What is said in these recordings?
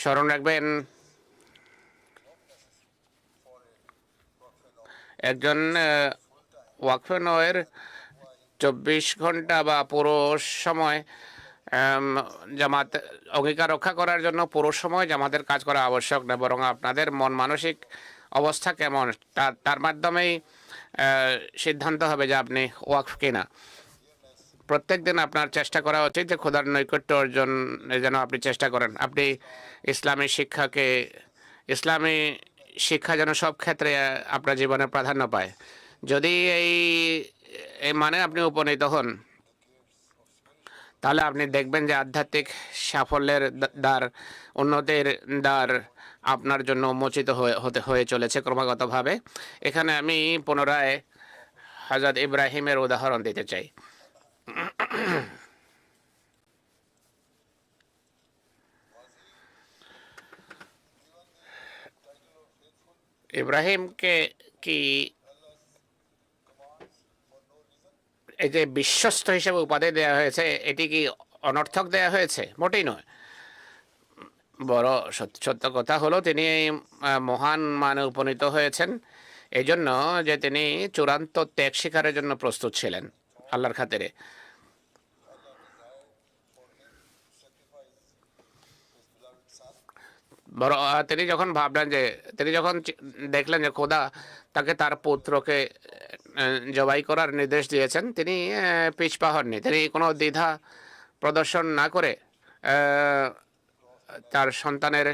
স্মরণ রাখবেন। একজন ওয়াকফেনয়ের চব্বিশ ঘণ্টা বা পুরো সময় জামাত, অঙ্গীকার রক্ষা করার জন্য পুরো সময় জামাতের কাজ করা আবশ্যক না, বরং আপনাদের মন মানসিক অবস্থা কেমন? তার তার মাধ্যমেই সিদ্ধান্ত হবে যে আপনি ওয়াকফ কিনা। প্রত্যেক দিন আপনার চেষ্টা করা উচিত যে খোদার নৈকট্য অর্জন যেন আপনি চেষ্টা করেন। আপনি ইসলামী শিক্ষাকে, ইসলামী শিক্ষা যেন সব ক্ষেত্রে আপনার জীবনে প্রাধান্য পায়। যদি এই এই মানে আপনি উপনীত হন, তাহলে আপনি দেখবেন যে আধ্যাত্মিক সাফল্যের দ্বা- দ্বার, উন্নতির দ্বার আপনার জন্য উন্মোচিত হয়ে, হতে, হয়ে চলেছে ক্রমাগতভাবে। এখানে আমি পুনরায় হজরত ইব্রাহিমের উদাহরণ দিতে চাই। ইব্রাহিমকে কি এই যে বিশ্বস্ত হিসেবে উপাধি দেওয়া হয়েছে, এটি কি অনর্থক দেওয়া হয়েছে? মোটেই নয়। বড় সত- সত্য কথা হলো, তিনি মহান মানে উপনীত হয়েছেন। এই জন্য যে তিনি চূড়ান্ত ত্যাগ শিকারের জন্য প্রস্তুত ছিলেন আল্লাহর খাতিরে বড় আহ, তিনি যখন ভাবলেন যে, তিনি যখন দেখলেন যে খোদা তাকে তার পুত্রকে জবাই করার নির্দেশ দিয়েছেন, তিনি পিছপা হননি। তিনি কোনো দ্বিধা প্রদর্শন না করে তার সন্তানের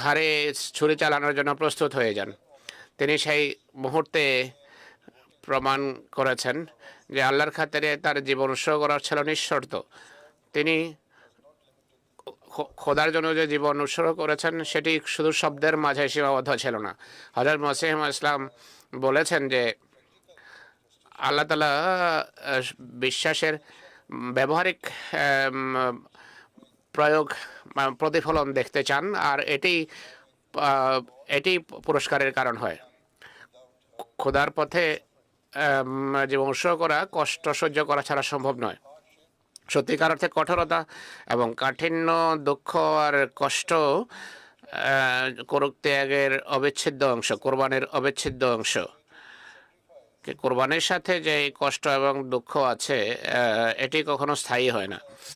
ঘাড়ে ছুরি চালানোর জন্য প্রস্তুত হয়ে যান। তিনি সেই মুহূর্তে প্রমাণ করেছেন যে আল্লাহর খাতিরে তার জীবন উৎসর্গ করার ছিল নিঃশর্ত। তিনি খোদার জন্য যে জীবন উৎসর্গ করেছেন, সেটি শুধু শব্দের মাঝে সীমাবদ্ধ ছিল না। হজরত মসিম ইসলাম বলেছেন যে, আল্লাহ তালা বিশ্বাসের ব্যবহারিক প্রয়োগ প্রতিফলন দেখতে চান, আর এটি এটি পুরস্কারের কারণ হয়। খোদার পথে জীবন উৎসর্গ করা কষ্ট সহ্য করা ছাড়া সম্ভব নয়। সত্যিকার অর্থে কঠোরতা এবং কাঠিন্য, দুঃখ আর কষ্ট ত্যাগের অবিচ্ছেদ্য অংশ, কোরবানের অবিচ্ছেদ্য অংশ। কোরবানির সাথে যে কষ্ট এবং দুঃখ আছে এটি কখনো স্থায়ী হয় না।